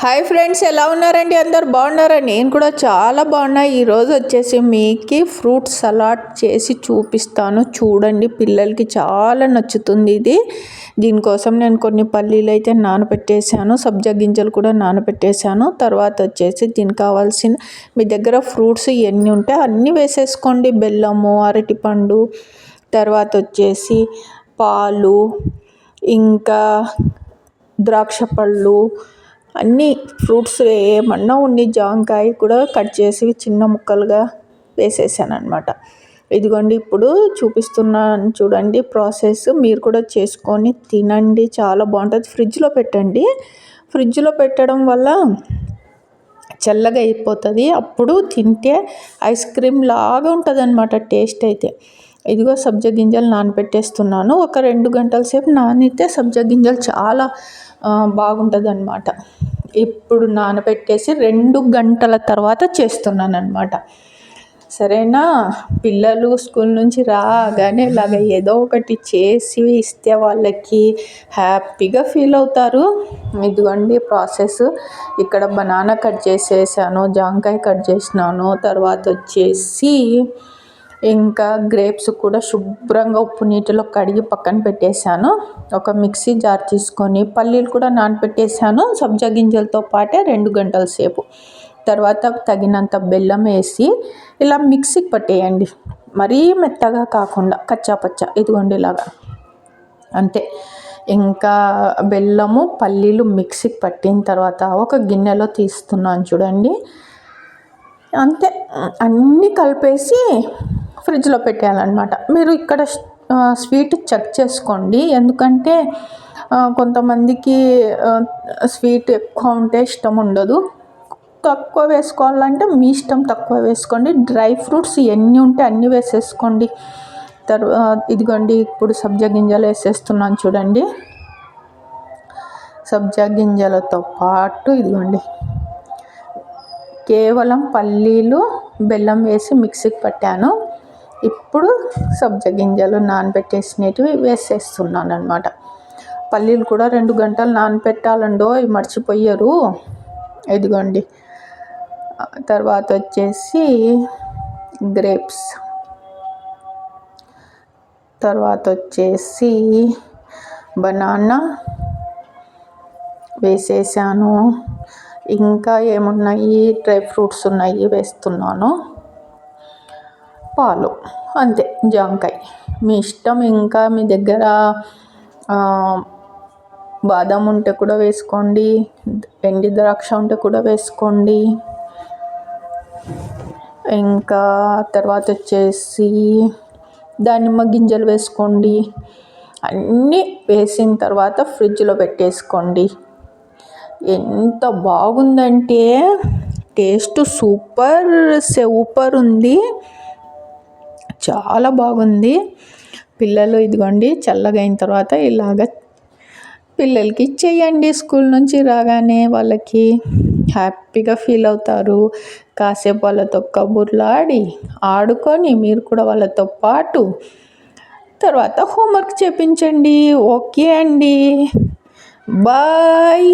Hi friends ఎలా ఉన్నారండి అందరు? బాగున్నారా? నేను కూడా చాలా బాగున్నా. ఈరోజు వచ్చేసి మీకు ఫ్రూట్ సలాడ్ చేసి చూపిస్తాను. చూడండి పిల్లలకి చాలా నచ్చుతుంది ఇది. దీనికోసం నేను కొన్ని పల్లీలు అయితే నానబెట్టేశాను. సబ్జా గింజలు కూడా నానబెట్టేశాను. తర్వాత వచ్చేసి దీనికి కావాల్సిన మీ దగ్గర ఫ్రూట్స్ ఎన్ని ఉంటే అన్నీ వేసేసుకోండి. బెల్లము అరటిపండు తర్వాత వచ్చేసి పాలు ఇంకా ద్రాక్ష పళ్ళు అన్నీ ఫ్రూట్స్ ఏమన్నా ఉండి జాంకాయ కూడా కట్ చేసి చిన్న ముక్కలుగా వేసేసాను అనమాట ఇదిగోండి ఇప్పుడు చూపిస్తున్నాను చూడండి ప్రాసెస్. మీరు కూడా చేసుకొని తినండి. చాలా బాగుంటుంది. ఫ్రిడ్జ్లో పెట్టండి. ఫ్రిడ్జ్లో పెట్టడం వల్ల చల్లగా అయిపోతుంది. అప్పుడు తింటే ఐస్ క్రీమ్ లాగా ఉంటుంది అనమాట టేస్ట్ అయితే. ఇదిగో సబ్జా గింజలు నానబెట్టేస్తున్నాను. ఒక రెండు గంటల సేపు నానితే సబ్జా గింజలు చాలా బాగుంటుంది అనమాట ఇప్పుడు నానబెట్టేసి రెండు గంటల తర్వాత చేస్తున్నాను అనమాట సరేనా? పిల్లలు స్కూల్ నుంచి రాగానే ఇలాగ ఏదో ఒకటి చేసి ఇస్తే వాళ్ళకి హ్యాపీగా ఫీల్ అవుతారు. ఇదిగోండి ప్రాసెస్. ఇక్కడ బనానా కట్ చేసేసాను జాంకాయ కట్ చేసినాను తర్వాత వచ్చేసి ఇంకా గ్రేప్స్ కూడా శుభ్రంగా ఉప్పు నీటిలో కడిగి పక్కన పెట్టేశాను. ఒక మిక్సీ జార్ తీసుకొని పల్లీలు కూడా నానపెట్టేశాను. సబ్జా గింజలతో పాటే రెండు గంటల సేపు. తర్వాత తగినంత బెల్లం వేసి ఇలా మిక్సీకి పట్టేయండి. మరీ మెత్తగా కాకుండా కచ్చాపచ్చ ఇదిగోండి ఇలాగా. అంతే. ఇంకా బెల్లము పల్లీలు మిక్సీకి పట్టిన తర్వాత ఒక గిన్నెలో తీస్తున్నాను చూడండి. అంతే. అన్నీ కలిపేసి ఫ్రిడ్జ్లో పెట్టేయాలన్నమాట. మీరు ఇక్కడ స్వీట్ చెక్ చేసుకోండి. ఎందుకంటే కొంతమందికి స్వీట్ ఎక్కువ ఉంటే ఇష్టం ఉండదు. తక్కువ వేసుకోవాలంటే మీ ఇష్టం తక్కువ వేసుకోండి. డ్రై ఫ్రూట్స్ ఎన్ని ఉంటే అన్నీ వేసేసుకోండి. తర్వాత ఇదిగోండి ఇప్పుడు సబ్జా గింజలు వేసేస్తున్నాను చూడండి. సబ్జా గింజలతో పాటు ఇదిగోండి. కేవలం పల్లీలు బెల్లం వేసి మిక్సీకి పట్టాను. ఇప్పుడు సబ్జ గింజలు నానబెట్టేసినవి వేసేస్తున్నాను అనమాట పల్లీలు కూడా రెండు గంటలు నానబెట్టాలండో మర్చిపోయారు. ఇదిగోండి. తర్వాత వచ్చేసి గ్రేప్స్. తర్వాత వచ్చేసి బనానా వేసేసాను. ఇంకా ఏమున్నాయి? డ్రై ఫ్రూట్స్ ఉన్నాయి వేస్తున్నాను. పాలు అంతే జాంకాయ. మీ ఇష్టం ఇంకా మీ దగ్గర బాదం ఉంటే కూడా వేసుకోండి ఎండి ద్రాక్ష ఉంటే కూడా వేసుకోండి. ఇంకా తర్వాత వచ్చేసి దానిమ్మ గింజలు వేసుకోండి. అన్నీ వేసిన తర్వాత ఫ్రిడ్జ్లో పెట్టేసుకోండి. ఎంత బాగుందంటే టేస్ట్ సూపర్ సూపర్ ఉంది. చాలా బాగుంది. పిల్లలు ఇదిగోండి చల్లగా అయిన తర్వాత ఇలాగ పిల్లలకి ఇచ్చేయండి స్కూల్ నుంచి రాగానే వాళ్ళకి హ్యాపీగా ఫీల్ అవుతారు. కాసేపు వాళ్ళతో కబుర్లాడి ఆడుకొని మీరు కూడా వాళ్ళతో పాటు తర్వాత హోంవర్క్ చేపించండి. ఓకే అండి. బాయ్.